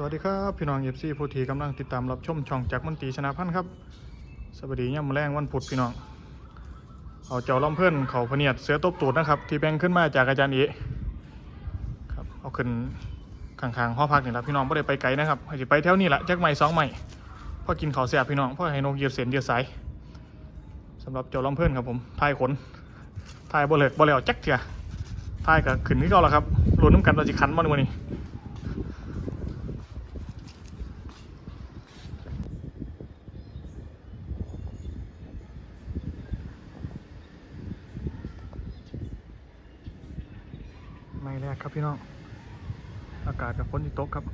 สวัสดีครับพี่น้องเอฟซีผู้ที่กำลังติดตามรับชมช่องจากมนตีชนะพันธ์ครับ สวัสดีย่ำแรงวันพุธพี่น้อง เอาเจ้าล้อมเพื่อนเขาพเนียดเสือตบตูดนะครับ ที่แบ่งขึ้นมาจากอาจารย์เอครับเอาขึ้นข้างๆห้อพักนี่แหละพี่น้องไม่ได้ไปไกลนะครับไปแถวนี้แหละจักใหม่สองใหม่พอกินข้าวเสียพี่น้องพ่อให้นกเหยืดเส้นเหยืดสายสำหรับเจ้าล้อมเพื่อนครับผมทายขนทายบ่เลิกบ่แล้วจักเถียทายกับขึ้นนี่ก็แล้วครับลุ้นน้ำกันเราจะคันมาในวันนี้ แรกครับพี่น้อง อากาศกับฝนที่ตกครับ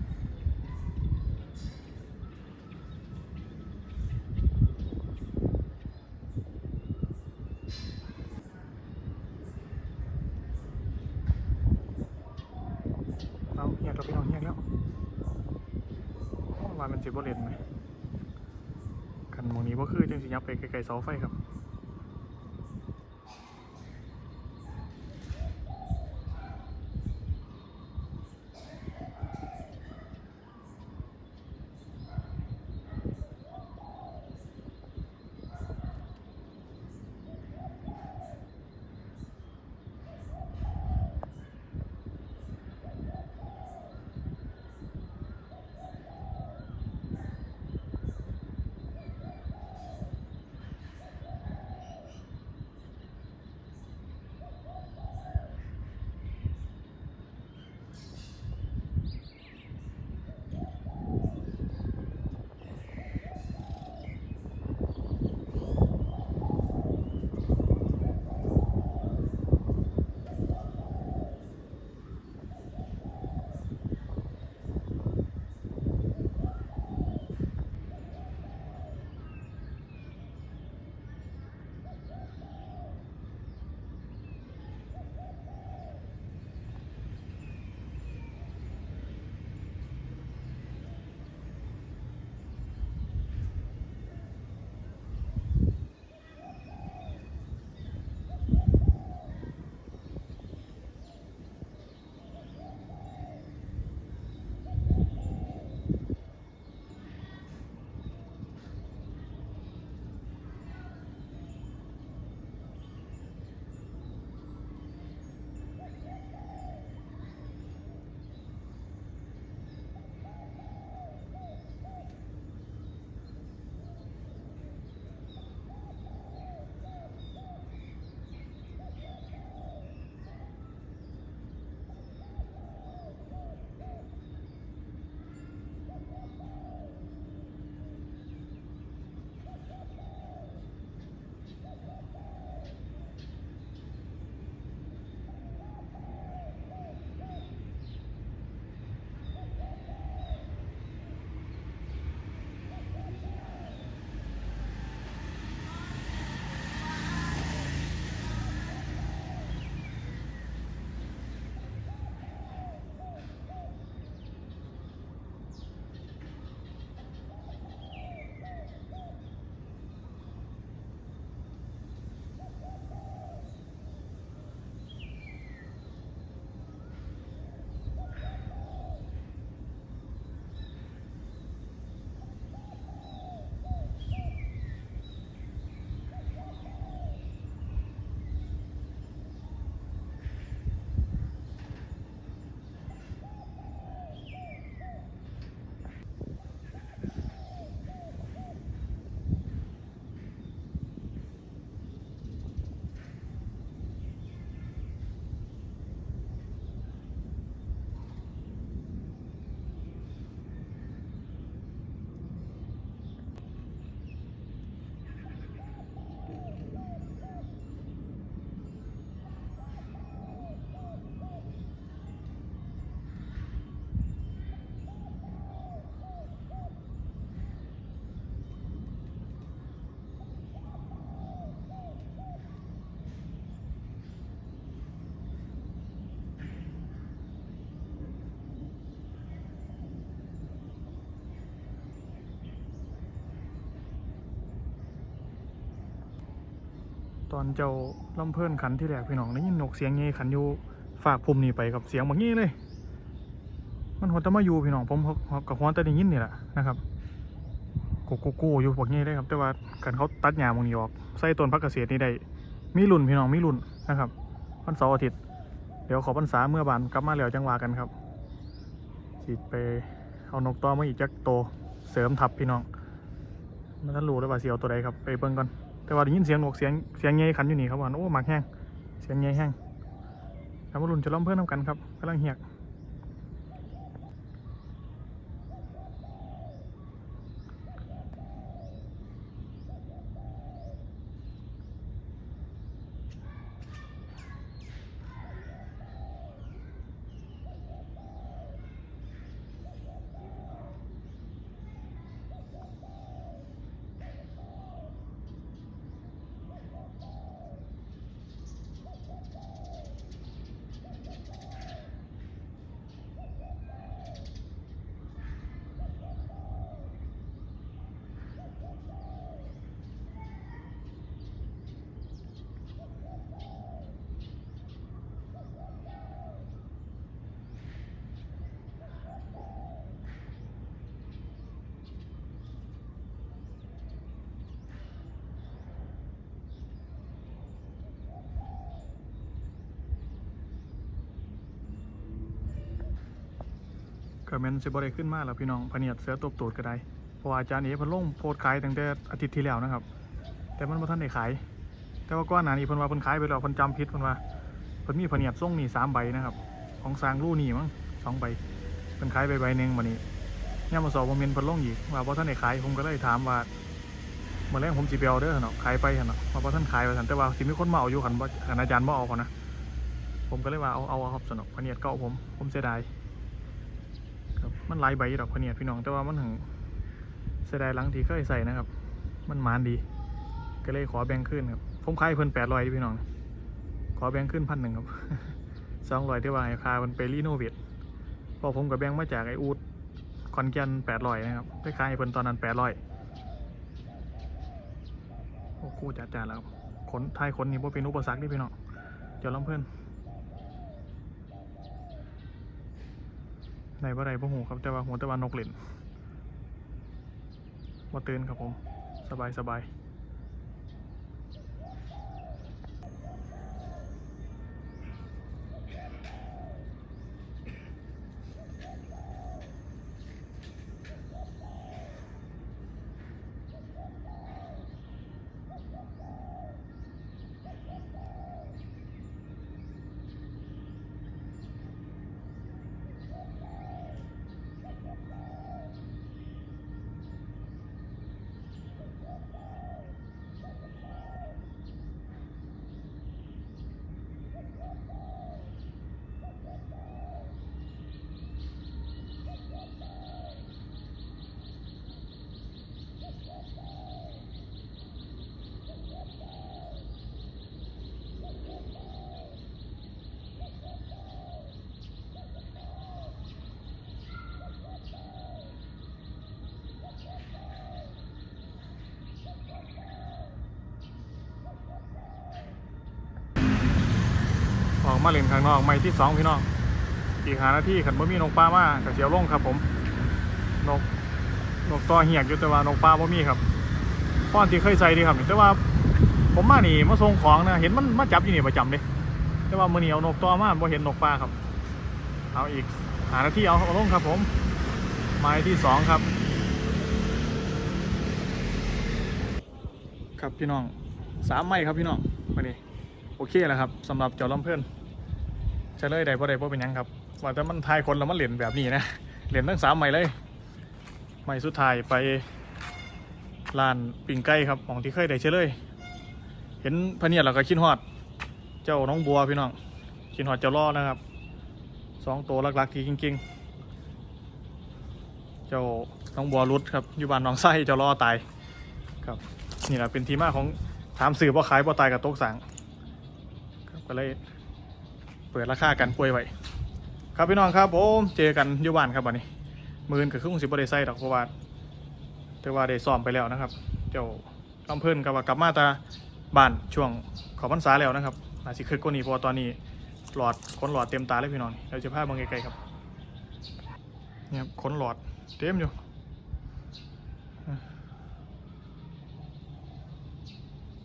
เอาเงียบแล้วพี่น้องเงียบแล้วโอ้ว่ามันสิบ่เล่นไหมกันมองนี้ว่าคือจังสิยับไปไกลๆเสาไฟครับ ตอนเจ้าลำเพลินขันที่แรกพี่น้องได้ยินนกเสียงเงี้ขันอยู่ฝากภูมินี่ไปกับเสียงแบบนี้เลย มันหัวตะมาอยู่พี่น้องผมกับหัวตะได้ยินนี่แหละนะครับโกโกโก้อยู่พวกนี้ได้ครับ แต่ว่ากันเขาตัดหญ้ามงนี้ออกใส่ต้นพักเกษตรนี่ได้มีรุ่นพี่น้องมีรุ่นนะครับวันเสาร์อาทิตย์เดี๋ยวขอพรรษาเมื่อบานกลับมาแล้วจังหวากันครับสิไปเอานกต่อมาอีกจักโตเสริมทับพี่น้องมันท่านรู้เลยว่าเสียวตัวใดครับไปเบิ่งก่อน แต่ว่าได้ยินเสียงนกเสียงเสียงเงยขันอยู่นี่ครับว่าโอ้หมากแห้งเสียงเงยแห้งแล้วมารุ่นจะล้อมเพื่อนทำกันครับกำลังเหียก ก็แม่นสิบ่ได้ขึ้นมาแล้วพี่น้องพเนียดเสือตบตูดก็ได้เพราะว่าอาจารย์เอ๋เพิ่นลงโพสต์ขายตั้งแต่อาทิตย์ที่แล้วนะครับ แต่มันบ่ทันได้ขาย แต่ว่าก่อนหน้านี้เพิ่นว่าเพิ่นขายไปแล้วเพิ่นจำผิดเพิ่นว่าเพิ่นมีพเนียดส่งนี่สามใบนะครับของสางรูนี่มั้งสองใบเพิ่นขายไปใบหนึ่งบัดนี้ยามมื้อสองผมเห็นเพิ่นลงอีกว่าบ่ทันได้ขายผมก็เลยถามว่าเมื่อแรงผมสิไปเอาเด้อเนาะขายไปเนาะว่าบ่ทันขายว่าซั่นแต่ว่าสิมีคนมาเอาอยู่คันบ่คันอาจารย์บ่เอาเขานะผมก็เลยว่าเอาเอาครับสนอกพเนียดเก่าผมผมเสียดาย มันลายใบดอกพะเนียดพี่น้องแต่ว่ามันถึงเสียดายหลังที่เคยใส่นะครับ มันมานดี ก็เลยขอแบ่งขึ้นครับผมขายเพิ่นแปดร้อยพี่น้อง ขอแบ่งขึ้นพันหนึ่งครับสองร้อยที่ว่าให้พามันไปรีโนเวทเพอผมกับแบ่งมาจากไออูดคอนแกนแปดร้อยนะครับไปขายเพิ่นตอนนั้นแปดร้อยโอ้กูจัดจานแล้วขนท้ายขนนี่บ่เป็นอุปสรรคเดิพี่น้องเจ้าลำเพื่อน ในบ่ไรบ่หูครับแต่ว่าหัวแต่ว่านกเล่นบ่ตื่นครับผม สบายสบาย มาเล่นข้างนอกไม่ที่สองพี่น้องอีกหานาที่ขันบ่มีนกปลามากับเสียวลงครับ ผมนกนกตัวเหียกอยู่แต่ว่านกปลาบ่มีครับป้อนที่เคยใส่ดีครับแต่ว่า ผมมานี่มาส่งของนะเห็นมันมาจับอยู่นี่ประจำเลยแต่ว่ามือเหนียวนกตัวมาบ่เห็นนกปลาครับ เอาอีกหานาทีเอาเอาลงครับ ผมไม้ที่สองครับ ครับพี่น้องสามไม้ครับพี่น้องวันนี้โอเคแล้วครับสำหรับเจ้าลำเพื่อน เฉลยได้บ่ได้บ่เป็นหยังครับว่าแต่มันทายคนแล้วมันเหรียญแบบนี้นะเหรียญทั้งสามไม้เลยไม้สุดท้ายไปร้านปิ่งไก่ครับของที่เคยได้เฉลย เห็นพะเนียดแล้วก็คิดฮอด เจ้าน้องบัวพี่น้องคิดฮอดเจ้าล่อนะครับสองตัวหลักๆที่จริงๆ เจ้าน้องบัวรุดครับอยู่บ้านน้องไส้เจ้าล่อตายครับนี่แหละเป็นทีมาของถามสื่อว่าขายว่าตายกับโต๊ะสังก็เลย เปิดราคากันป่วยไว้ครับพี่น้องครับผมเจอกันอยุบานครับวันนี้มือนกับครึ่งสิบได้ใส่ดอกเพราะว่าแต่ว่าได้ซ้อมไปแล้วนะครับ เจ้าลำเพิ่นกับว่ากลับมาตาบ้านช่วงขอพรรษาแล้วนะครับอาจจะคึกกว่านี้เพราะตอนนี้หลอดคนหลอดเต็มตาเลยพี่น้องเราจะพาเมืองไกลๆครับนี่ครับขนหลอดเต็มอยู่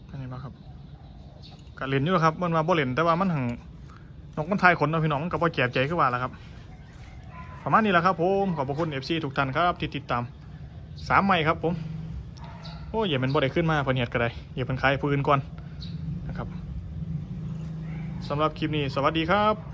อันนี้มาครับกะเล่นอยู่ครับมันมาบ่เล่นแต่ว่ามันหัง นกมันทายขนเนาะพี่น้องกับว่าแก็บใจขึ้นมาแล้วครับ ประมาณนี้แหละครับผมขอบพระคุณ FC ทุกท่านครับที่ติดตามสามใหม่ครับผมโอ้ยอย่าเป็นบ่ได้ขึ้นมาเพิ่นเฮ็ดก็ได้อย่าเป็นคลายพื้นก่อนนะครับสำหรับคลิปนี้สวัสดีครับ